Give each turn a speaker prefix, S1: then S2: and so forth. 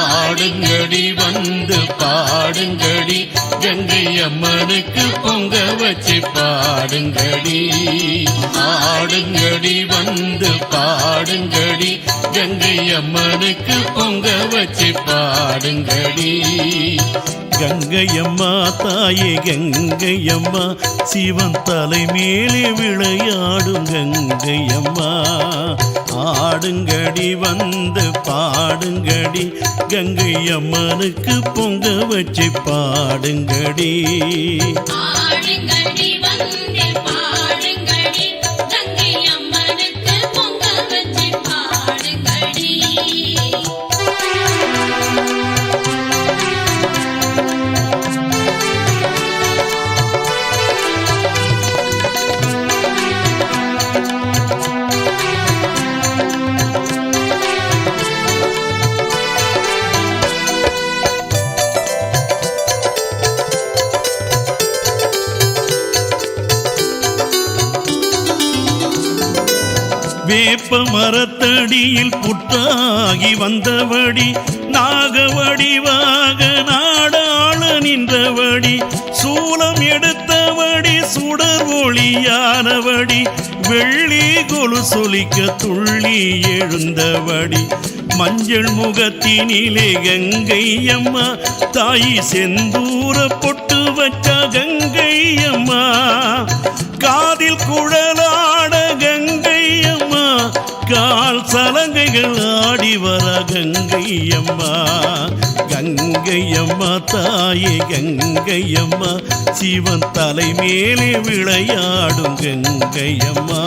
S1: ஆடுங்கடி வந்து பாடுங்கடி கங்கை அம்மனுக்கு பொங்க வச்சு பாடுங்கடி. ஆடுங்கடி வந்து பாடுங்கடி கங்கை அம்மனுக்கு பொங்க வச்சு பாடுங்கடி.
S2: கங்கையம்மா தாயே கங்கையம்மா சிவன் தலை மேலே விளையாடும் கங்கையம்மா பாடுங்கடி
S3: வந்து பாடுங்கடி. கங்கை அம்மனுக்கு பொங்க வச்சு பாடுங்கடி.
S2: பாடுங்கடி வந்து வேப்ப மரத்தடியில் புட்டாகி வந்தபடி நாகவடிவாக நாடாள நின்றபடி சூலம் எடுத்தபடி சுடர் ஒளியானபடி வெள்ளி கொலு சொலிக்க துள்ளி எழுந்தபடி மஞ்சள் முகத்தினிலே கங்கை அம்மா தாய் செந்தூர பொட்டு வச்ச கங்கை அம்மா காதில் குழலா சலங்கைகள் ஆடி வர கங்கையம்மா கங்கையம்மா தாயே கங்கையம்மா சிவன் தலை மேலே விளையாடும் கங்கையம்மா